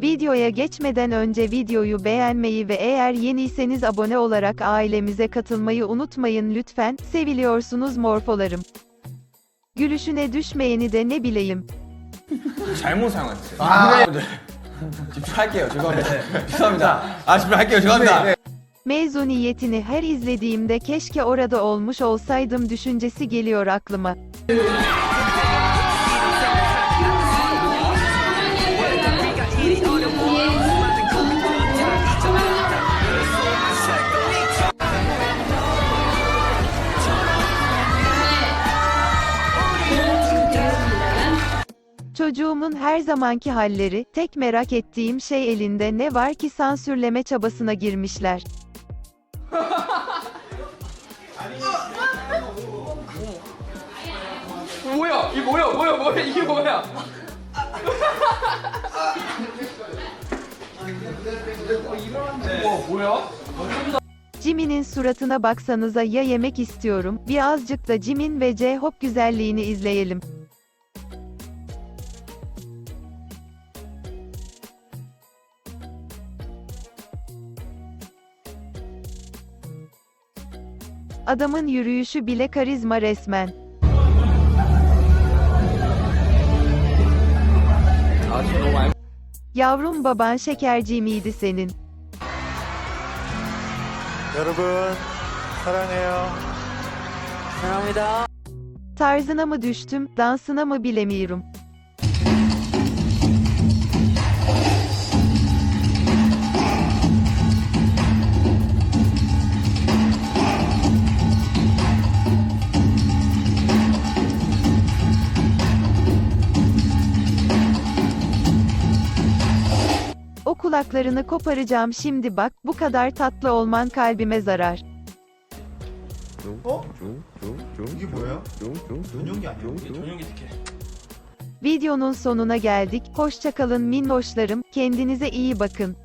Videoya geçmeden önce videoyu beğenmeyi ve eğer yeniyseniz abone olarak ailemize katılmayı unutmayın lütfen. Seviliyorsunuz morfolarım. Gülüşüne düşmeyeni de ne bileyim. 잘못 사용했어요. 아, 네. 집중할게요. 죄송합니다. 죄송합니다. 아, 집중할게요. 죄송합니다. Mezuniyetini her izlediğimde keşke orada olmuş olsaydım düşüncesi geliyor aklıma. Çocuğumun her zamanki halleri, tek merak ettiğim şey elinde ne var ki sansürleme çabasına girmişler. 뭐야? 이 뭐야? 뭐야? 뭐야? 이게 뭐야? 와 뭐야? Jimin'in suratına baksanıza ya yemek istiyorum, birazcık da Jimin ve J-Hope güzelliğini izleyelim. Adamın yürüyüşü bile karizma resmen. 아, 저 너무 알... Yavrum baban şekerci miydi senin? 여러분 사랑해요. 사랑합니다. Tarzına mı düştüm, dansına mı bilemiyorum. O kulaklarını koparacağım şimdi bak, bu kadar tatlı olman kalbime zarar. 어? 이게 뭐예요? 전용기 아니에요? 전용기 티켓. Videonun sonuna geldik. Hoşçakalın minnoşlarım, kendinize iyi bakın.